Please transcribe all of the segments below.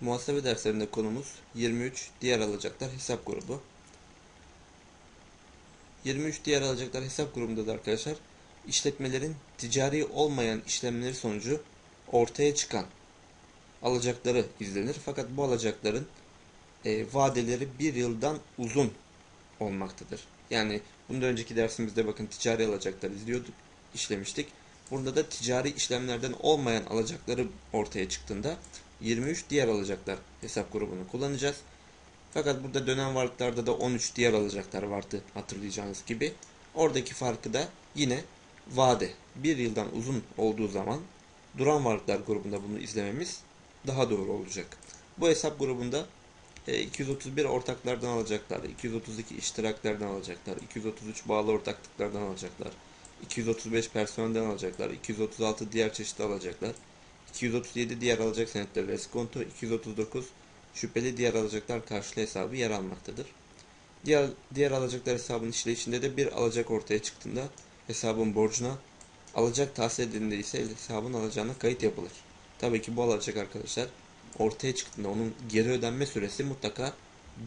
Muhasebe derslerinde konumuz 23 diğer alacaklar hesap grubu. 23 diğer alacaklar hesap grubunda da arkadaşlar işletmelerin ticari olmayan işlemleri sonucu ortaya çıkan alacakları izlenir. Fakat bu alacakların e, vadeleri bir yıldan uzun olmaktadır. Yani bundan önceki dersimizde bakın ticari alacaklar izliyorduk, işlemiştik. Burada da ticari işlemlerden olmayan alacakları ortaya çıktığında 23 diğer alacaklar hesap grubunu kullanacağız. Fakat burada dönem varlıklarda da 13 diğer alacaklar vardı hatırlayacağınız gibi. Oradaki farkı da yine vade bir yıldan uzun olduğu zaman duran varlıklar grubunda bunu izlememiz daha doğru olacak. Bu hesap grubunda 231 ortaklardan alacaklar, 232 iştiraklerden alacaklar, 233 bağlı ortaklıklardan alacaklar, 235 personelden alacaklar, 236 diğer çeşitli alacaklar, 237 diğer alacak senetleri reskonto, 239 şüpheli diğer alacaklar karşılığı hesabı yer almaktadır. Diğer, diğer alacaklar hesabının işleyişinde de bir alacak ortaya çıktığında hesabın borcuna alacak tahsil edildiğinde ise hesabın alacağına kayıt yapılır. Tabii ki bu alacak arkadaşlar ortaya çıktığında onun geri ödenme süresi mutlaka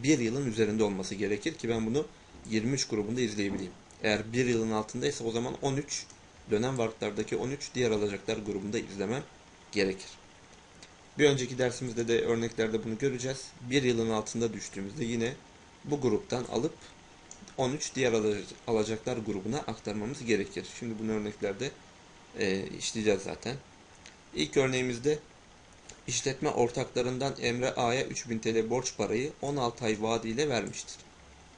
bir yılın üzerinde olması gerekir ki ben bunu 23 grubunda izleyebileyim. Eğer bir yılın altındaysa o zaman 13 dönem varlıklardaki 13 diğer alacaklar grubunda izlemem gerekir. Bir önceki dersimizde de örneklerde bunu göreceğiz. Bir yılın altında düştüğümüzde yine bu gruptan alıp 13 diğer alacaklar grubuna aktarmamız gerekir. Şimdi bunu örneklerde e, işleyeceğiz zaten. İlk örneğimizde işletme ortaklarından Emre A'ya 3000 TL borç parayı 16 ay vaadiyle vermiştir.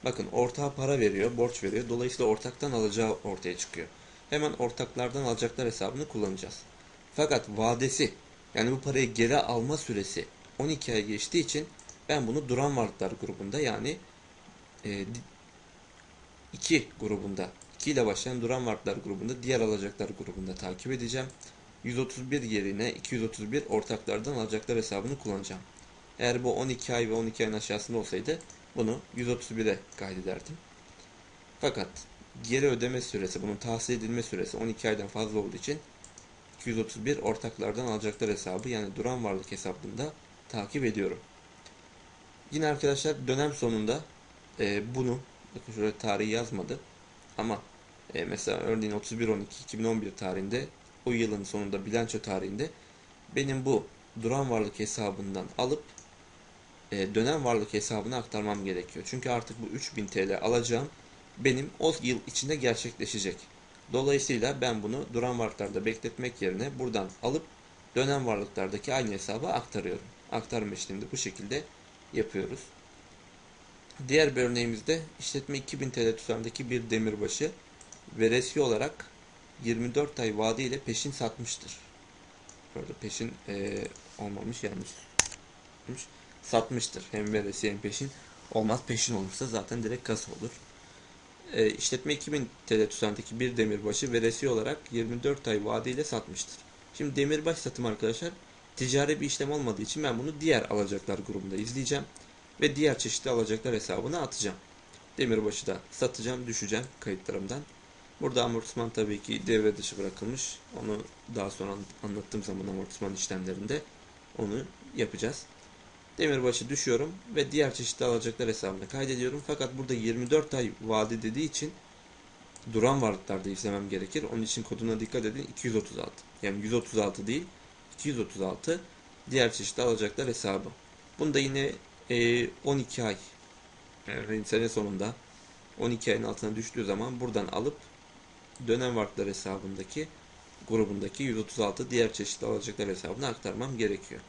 Bakın ortağa para veriyor, borç veriyor. Dolayısıyla ortaktan alacağı ortaya çıkıyor. Hemen ortaklardan alacaklar hesabını kullanacağız. Fakat vadesi yani bu parayı geri alma süresi 12 ay geçtiği için ben bunu duran varlıklar grubunda yani 2 e, grubunda 2 ile başlayan duran varlıklar grubunda diğer alacaklar grubunda takip edeceğim. 131 yerine 231 ortaklardan alacaklar hesabını kullanacağım. Eğer bu 12 ay ve 12 ayın aşağısında olsaydı bunu 131'e kaydederdim. Fakat geri ödeme süresi, bunun tahsil edilme süresi 12 aydan fazla olduğu için 231 ortaklardan alacaklar hesabı yani duran varlık hesabında takip ediyorum. Yine arkadaşlar dönem sonunda e, bunu bakın şöyle tarihi yazmadı ama e, mesela örneğin 31-12-2011 tarihinde o yılın sonunda bilanço tarihinde benim bu duran varlık hesabından alıp e, dönem varlık hesabına aktarmam gerekiyor. Çünkü artık bu 3000 TL alacağım benim o yıl içinde gerçekleşecek. Dolayısıyla ben bunu duran varlıklarda bekletmek yerine buradan alıp dönem varlıklardaki aynı hesaba aktarıyorum. Aktarma işlemini bu şekilde yapıyoruz. Diğer bir örneğimizde işletme 2000 TL tutarındaki bir demirbaşı veresi olarak 24 ay vade ile peşin satmıştır. Burada peşin e, olmamış yanlış. Satmıştır. Hem veresi hem peşin. Olmaz peşin olursa zaten direkt kasa olur. E, işletme 2000 TL tutarındaki bir demirbaşı veresi olarak 24 ay vade ile satmıştır. Şimdi demirbaş satım arkadaşlar ticari bir işlem olmadığı için ben bunu diğer alacaklar grubunda izleyeceğim. Ve diğer çeşitli alacaklar hesabına atacağım. Demirbaşı da satacağım, düşeceğim kayıtlarımdan. Burada amortisman tabii ki devre dışı bırakılmış. Onu daha sonra anlattığım zaman amortisman işlemlerinde onu yapacağız. Demirbaşı düşüyorum ve diğer çeşitli alacaklar hesabına kaydediyorum. Fakat burada 24 ay vade dediği için duran varlıklarda izlemem gerekir. Onun için koduna dikkat edin 236. Yani 136 değil 236 diğer çeşitli alacaklar hesabı. Bunda yine 12 ay yani sene sonunda 12 ayın altına düştüğü zaman buradan alıp dönem varlıklar hesabındaki grubundaki 136 diğer çeşitli alacaklar hesabına aktarmam gerekiyor.